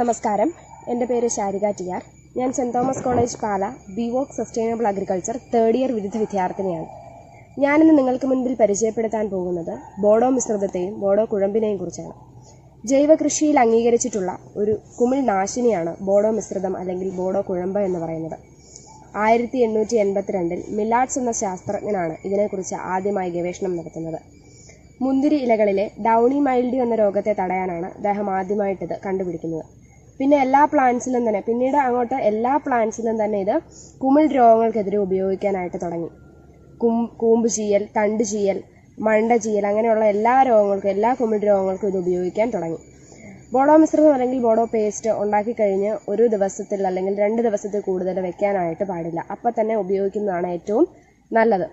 നമസ്കാരം. എന്റെ പേര് ശാരിക ടി ആർ. ഞാൻ saint Thomas college Pala B voc sustainable agriculture third year വിരുദ്ധ വിദ്യാർത്ഥിനിയാണ്. ഞാനിന്ന് നിങ്ങൾക്ക് മുൻപിൽ പരിചയപ്പെടുത്താൻ പോകുന്നത് ബോഡോ മിശ്രിതത്തെയും ബോഡോ കുഴമ്പിനെയും കുറിച്ചാണ്. ജൈവ കൃഷിയിൽ അംഗീകരിച്ചിട്ടുള്ള ഒരു കുമിൾ നാശിനിയാണ് ബോഡോ മിശ്രിതം അല്ലെങ്കിൽ ബോഡോ കുഴമ്പ് എന്ന് പറയുന്നത്. ആയിരത്തി എണ്ണൂറ്റി എൺപത്തിരണ്ടിൽ മിലാഡ്സ് എന്ന ശാസ്ത്രജ്ഞനാണ് ഇതിനെക്കുറിച്ച് ആദ്യമായി ഗവേഷണം നടത്തുന്നത്. മുന്തിരി ഇലകളിലെ ഡൗണി മൈൽഡി എന്ന രോഗത്തെ തടയാനാണ് അദ്ദേഹം ആദ്യമായിട്ടിത് കണ്ടുപിടിക്കുന്നത്. പിന്നെ എല്ലാ പ്ലാന്റ്സിലും തന്നെ പിന്നീട് അങ്ങോട്ട് എല്ലാ പ്ലാന്റ്സിലും തന്നെ ഇത് കുമിൾ രോഗങ്ങൾക്കെതിരെ ഉപയോഗിക്കാനായിട്ട് തുടങ്ങി. കും കൂമ്പ് ചീയൽ തണ്ട് ചീയൽ മണ്ട ചീയൽ അങ്ങനെയുള്ള എല്ലാ രോഗങ്ങൾക്കും എല്ലാ കുമിൾ രോഗങ്ങൾക്കും ഇത് ഉപയോഗിക്കാൻ തുടങ്ങി. ബോഡോ മിശ്രിതം അല്ലെങ്കിൽ ബോഡോ പേസ്റ്റ് ഉണ്ടാക്കി കഴിഞ്ഞ് ഒരു ദിവസത്തിൽ അല്ലെങ്കിൽ രണ്ട് ദിവസത്തിൽ കൂടുതൽ വെക്കാനായിട്ട് പാടില്ല. അപ്പം തന്നെ ഉപയോഗിക്കുന്നതാണ് ഏറ്റവും നല്ലത്.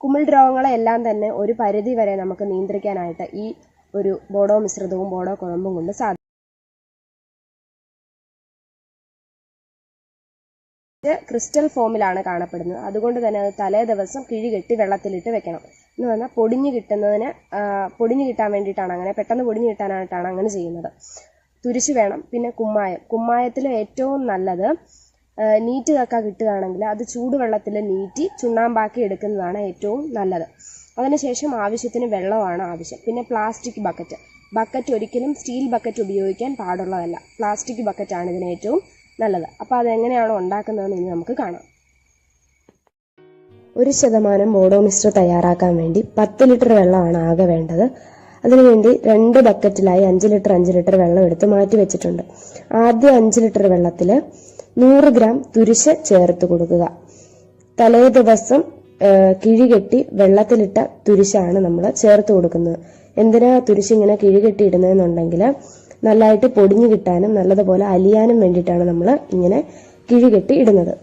കുമിൾ രോഗങ്ങളെല്ലാം തന്നെ ഒരു പരിധി വരെ നമുക്ക് നിയന്ത്രിക്കാനായിട്ട് ഈ ഒരു ബോഡോ മിശ്രിതവും ബോഡോ കുഴമ്പും കൊണ്ട് സാധിക്കും. ഇത് ക്രിസ്റ്റൽ ഫോമിലാണ് കാണപ്പെടുന്നത്. അതുകൊണ്ട് തന്നെ അത് തലേ ദിവസം കിഴികെട്ടി വെള്ളത്തിലിട്ട് വെക്കണം. എന്ന് പറഞ്ഞാൽ പൊടിഞ്ഞു കിട്ടുന്നതിന് പൊടിഞ്ഞു കിട്ടാൻ വേണ്ടിയിട്ടാണ് അങ്ങനെ പെട്ടെന്ന് പൊടിഞ്ഞു കിട്ടാനായിട്ടാണ് അങ്ങനെ ചെയ്യുന്നത്. തുരിശ് വേണം. പിന്നെ കുമ്മായം. കുമ്മായത്തിൽ ഏറ്റവും നല്ലത് നീറ്റ് കക്ക കിട്ടുകയാണെങ്കിൽ അത് ചൂടുവെള്ളത്തിൽ നീറ്റി ചുണ്ണാമ്പാക്കി എടുക്കുന്നതാണ് ഏറ്റവും നല്ലത്. അതിനുശേഷം ആവശ്യത്തിന് വെള്ളമാണ് ആവശ്യം. പിന്നെ പ്ലാസ്റ്റിക് ബക്കറ്റ്. ബക്കറ്റ് ഒരിക്കലും സ്റ്റീൽ ബക്കറ്റ് ഉപയോഗിക്കാൻ പാടുള്ളതല്ല. പ്ലാസ്റ്റിക് ബക്കറ്റാണ് ഇതിന് ഏറ്റവും നല്ലത്. അപ്പോൾ അതെങ്ങനെയാണോ ഉണ്ടാക്കുന്നതെന്ന് ഇനി നമുക്ക് കാണാം. ഒരു ശതമാനം ബോഡോ മിശ്ര തയ്യാറാക്കാൻ വേണ്ടി പത്ത് ലിറ്റർ വെള്ളമാണ് ആകെ വേണ്ടത്. അതിനുവേണ്ടി രണ്ട് ബക്കറ്റിലായി അഞ്ച് ലിറ്റർ അഞ്ച് ലിറ്റർ വെള്ളം എടുത്ത് മാറ്റി വെച്ചിട്ടുണ്ട്. ആദ്യ അഞ്ച് ലിറ്റർ വെള്ളത്തിൽ നൂറ് ഗ്രാം തുരിശ് ചേർത്ത് കൊടുക്കുക. തലേ ദിവസം കിഴികെട്ടി വെള്ളത്തിലിട്ട തുരിശാണ് നമ്മൾ ചേർത്ത് കൊടുക്കുന്നത്. എന്തിനാ തുരിശ് ഇങ്ങനെ കിഴികെട്ടി ഇടുന്നതെന്നുണ്ടെങ്കിൽ നല്ലതായിട്ട് പൊടിഞ്ഞു കിട്ടാനും നല്ലതുപോലെ അലിയാനും വേണ്ടിയിട്ടാണ് നമ്മൾ ഇങ്ങനെ കിഴികെട്ടി ഇടുന്നത്.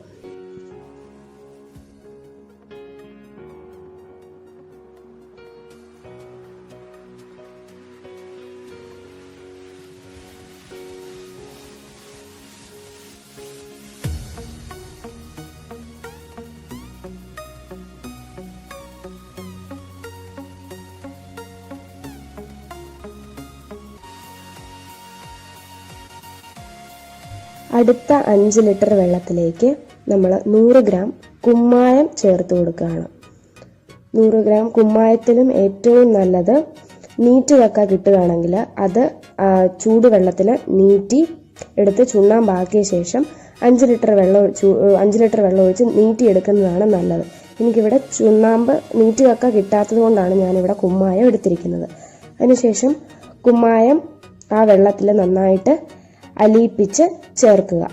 അടുത്ത അഞ്ച് ലിറ്റർ വെള്ളത്തിലേക്ക് നമ്മൾ നൂറ് ഗ്രാം കുമ്മായം ചേർത്ത് കൊടുക്കുകയാണ്. നൂറ് ഗ്രാം കുമ്മായത്തിലും ഏറ്റവും നല്ലത് നീറ്റ് കക്ക കിട്ടുകയാണെങ്കിൽ അത് ചൂടുവെള്ളത്തിൽ നീറ്റി എടുത്ത് ചുണ്ണാമ്പാക്കിയ ശേഷം അഞ്ച് ലിറ്റർ വെള്ളം അഞ്ച് ലിറ്റർ വെള്ളം ഒഴിച്ച് നീറ്റി എടുക്കുന്നതാണ് നല്ലത്. എനിക്കിവിടെ ചുണ്ണാമ്പ് നീറ്റ് കക്ക കിട്ടാത്തത് കൊണ്ടാണ് ഞാനിവിടെ കുമ്മായം എടുത്തിരിക്കുന്നത്. അതിനുശേഷം കുമ്മായം ആ വെള്ളത്തിൽ നന്നായിട്ട് അലിയിപ്പിച്ച് ചേർക്കുക.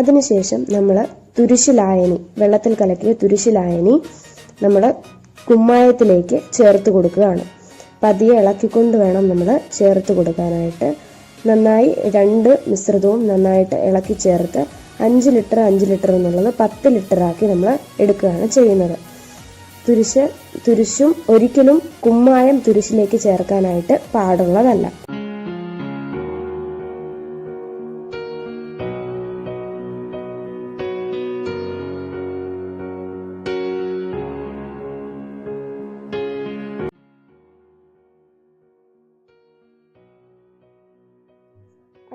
അതിനുശേഷം നമ്മൾ തുരിശിലായനി വെള്ളത്തിൽ കലക്കിയ തുരിശിലായനി നമ്മൾ കുമ്മായത്തിലേക്ക് ചേർത്ത് കൊടുക്കുകയാണ്. പതിയെ ഇളക്കിക്കൊണ്ട് വേണം നമ്മൾ ചേർത്ത് കൊടുക്കാനായിട്ട്. നന്നായി രണ്ട് മിശ്രിതവും നന്നായിട്ട് ഇളക്കി ചേർത്ത് അഞ്ച് ലിറ്റർ അഞ്ച് ലിറ്റർ എന്നുള്ളത് പത്ത് ലിറ്ററാക്കി നമ്മൾ എടുക്കുകയാണ് ചെയ്യുന്നത്. തുരിശ് തുരിശും ഒരിക്കലും കുമ്മായം തുരിശിലേക്ക് ചേർക്കാനായിട്ട് പാടുള്ളതല്ല.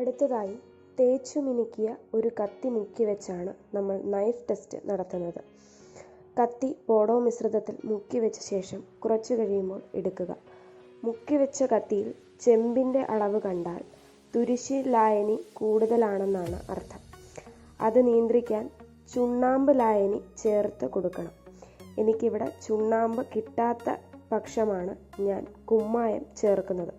അടുത്തതായി തേച്ചു മിനുക്കിയ ഒരു കത്തി മുക്കി വെച്ചാണ് നമ്മൾ നൈഫ് ടെസ്റ്റ് നടത്തുന്നത്. കത്തി ബോഡോ മിശ്രിതത്തിൽ മുക്കി വെച്ച ശേഷം കുറച്ചു കഴിയുമ്പോൾ എടുക്കുക. മുക്കി വെച്ച കത്തിയിൽ ചെമ്പിന്റെ അളവ് കണ്ടാൽ തുരിശി ലായനി കൂടുതലാണെന്നാണ് അർത്ഥം. അത് നിയന്ത്രിക്കാൻ ചുണ്ണാമ്പ് ലായനി ചേർത്ത് കൊടുക്കണം. എനിക്കിവിടെ ചുണ്ണാമ്പ് കിട്ടാത്ത പക്ഷമാണ് ഞാൻ കുമ്മായം ചേർക്കുന്നത്.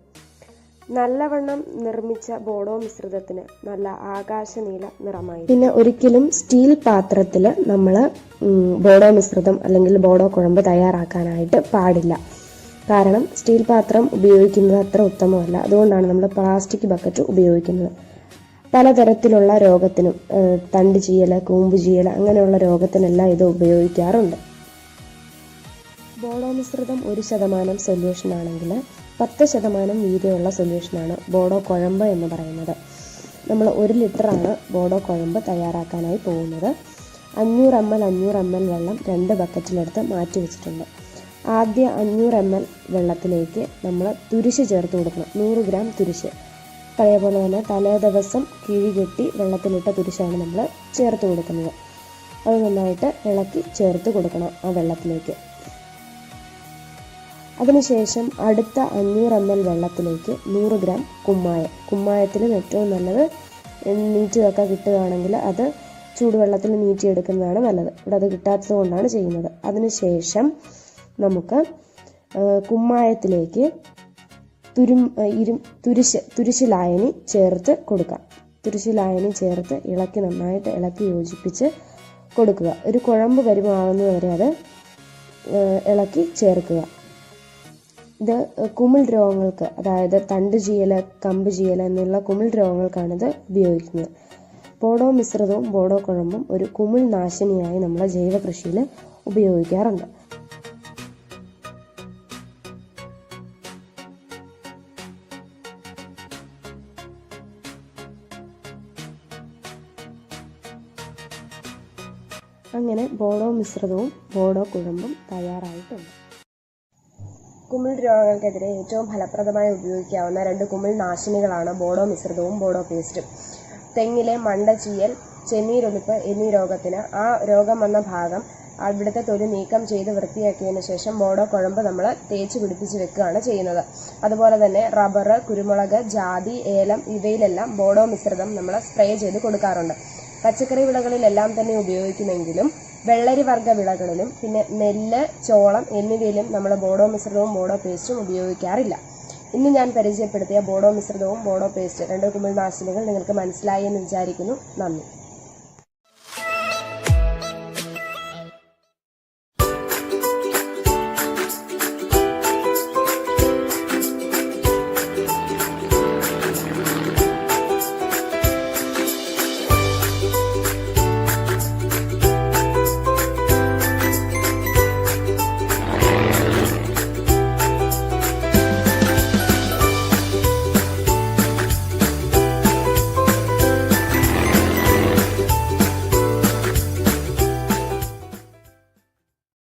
നല്ലവണ്ണം നിർമ്മിച്ച ബോഡോ മിശ്രിതത്തിന് നല്ല ആകാശനീല നിറമായി പിന്നെ ഒരിക്കലും സ്റ്റീൽ പാത്രത്തിൽ നമ്മൾ ബോഡോ മിശ്രിതം അല്ലെങ്കിൽ ബോഡോ കുഴമ്പ് തയ്യാറാക്കാനായിട്ട് പാടില്ല. കാരണം സ്റ്റീൽ പാത്രം ഉപയോഗിക്കുന്നത് അത്ര ഉത്തമമല്ല. അതുകൊണ്ടാണ് നമ്മൾ പ്ലാസ്റ്റിക് ബക്കറ്റ് ഉപയോഗിക്കുന്നത്. പലതരത്തിലുള്ള രോഗത്തിനും തണ്ട് ചീയൽ കൂമ്പ് ചീയൽ അങ്ങനെയുള്ള രോഗത്തിനെല്ലാം ഇത് ഉപയോഗിക്കാറുണ്ട്. ബോഡോ മിശ്രിതം ഒരു ശതമാനം സൊല്യൂഷൻ ആണെങ്കിൽ പത്ത് ശതമാനം വീതിയുള്ള സൊല്യൂഷനാണ് ബോഡോ കുഴമ്പ് എന്ന് പറയുന്നത്. നമ്മൾ ഒരു ലിറ്ററാണ് ബോഡോ കുഴമ്പ് തയ്യാറാക്കാനായി പോകുന്നത്. അഞ്ഞൂറ് എം എൽ അഞ്ഞൂറ് എം എൽ വെള്ളം രണ്ട് ബക്കറ്റിലെടുത്ത് മാറ്റി വെച്ചിട്ടുണ്ട്. ആദ്യ അഞ്ഞൂറ് എം എൽ വെള്ളത്തിലേക്ക് നമ്മൾ തുരിശ് ചേർത്ത് കൊടുക്കണം. നൂറ് ഗ്രാം തുരിശ്. പഴയ പോലെ തന്നെ തലേ ദിവസം കിഴി കെട്ടി വെള്ളത്തിലിട്ട തുരിശാണ് നമ്മൾ ചേർത്ത് കൊടുക്കുന്നത്. അത് നന്നായിട്ട് ഇളക്കി ചേർത്ത് കൊടുക്കണം ആ വെള്ളത്തിലേക്ക്. അതിനുശേഷം അടുത്ത അഞ്ഞൂറ് എം എൽ വെള്ളത്തിലേക്ക് നൂറ് ഗ്രാം കുമ്മായം. കുമ്മായത്തിലും ഏറ്റവും നല്ലത് നീറ്റൊക്കെ കിട്ടുകയാണെങ്കിൽ അത് ചൂടുവെള്ളത്തിൽ നീറ്റിയെടുക്കുന്നതാണ് നല്ലത്. ഇവിടെ അത് കിട്ടാത്തത് കൊണ്ടാണ് ചെയ്യുന്നത്. അതിനുശേഷം നമുക്ക് കുമ്മായത്തിലേക്ക് തുരും ഇരു തുരിശ് തുരിശിലായനി ചേർത്ത് കൊടുക്കാം. തുരിശിലായനി ചേർത്ത് ഇളക്കി നന്നായിട്ട് ഇളക്കി യോജിപ്പിച്ച് കൊടുക്കുക. ഒരു കുഴമ്പ് പരുവമാകുന്നത് വരെ അത് ഇളക്കി ചേർക്കുക. ഇത് കുമിൾ രോഗങ്ങൾക്ക് അതായത് തണ്ട് ചീയൽ കമ്പ് ചീയൽ എന്നുള്ള കുമിൾ രോഗങ്ങൾക്കാണിത് ഉപയോഗിക്കുന്നത്. ബോഡോ മിശ്രിതവും ബോഡോ കുഴമ്പും ഒരു കുമിൾ നാശിനിയായി നമ്മളെ ജൈവ കൃഷിയിൽ ഉപയോഗിക്കാറുണ്ട്. അങ്ങനെ ബോഡോ മിശ്രിതവും ബോഡോ കുഴമ്പും തയ്യാറായിട്ടുണ്ട്. കുമിൾ രോഗങ്ങൾക്കെതിരെ ഏറ്റവും ഫലപ്രദമായി ഉപയോഗിക്കാവുന്ന രണ്ട് കുമിൾ നാശിനികളാണ് ബോഡോ മിശ്രിതവും ബോഡോ പേസ്റ്റും. തെങ്ങിലെ മണ്ടചീയൽ ചെന്നീരൊലിപ്പ് എന്നീ രോഗത്തിന് ആ രോഗം വന്ന ഭാഗം അവിടുത്തെ തൊലി നീക്കം ചെയ്ത് വൃത്തിയാക്കിയതിന് ശേഷം ബോഡോ കുഴമ്പ് നമ്മൾ തേച്ച് പിടിപ്പിച്ച് വെക്കുകയാണ് ചെയ്യുന്നത്. അതുപോലെ തന്നെ റബ്ബർ കുരുമുളക് ജാതി ഏലം ഇവയിലെല്ലാം ബോഡോ മിശ്രിതം നമ്മൾ സ്പ്രേ ചെയ്ത് കൊടുക്കാറുണ്ട്. പച്ചക്കറി വിളകളിലെല്ലാം തന്നെ ഉപയോഗിക്കുമെങ്കിലും വെള്ളരി വർഗ വിളകളിലും പിന്നെ നെല്ല് ചോളം എന്നിവയിലും നമ്മൾ ബോഡോ മിശ്രിതവും ബോഡോ പേസ്റ്റും ഉപയോഗിക്കാറില്ല. ഇന്ന് ഞാൻ പരിചയപ്പെടുത്തിയ ബോഡോ മിശ്രിതവും ബോഡോ പേസ്റ്റ് രണ്ട് കുമിൾനാശിനികൾ നിങ്ങൾക്ക് മനസ്സിലായി എന്ന് വിചാരിക്കുന്നു. നന്ദി.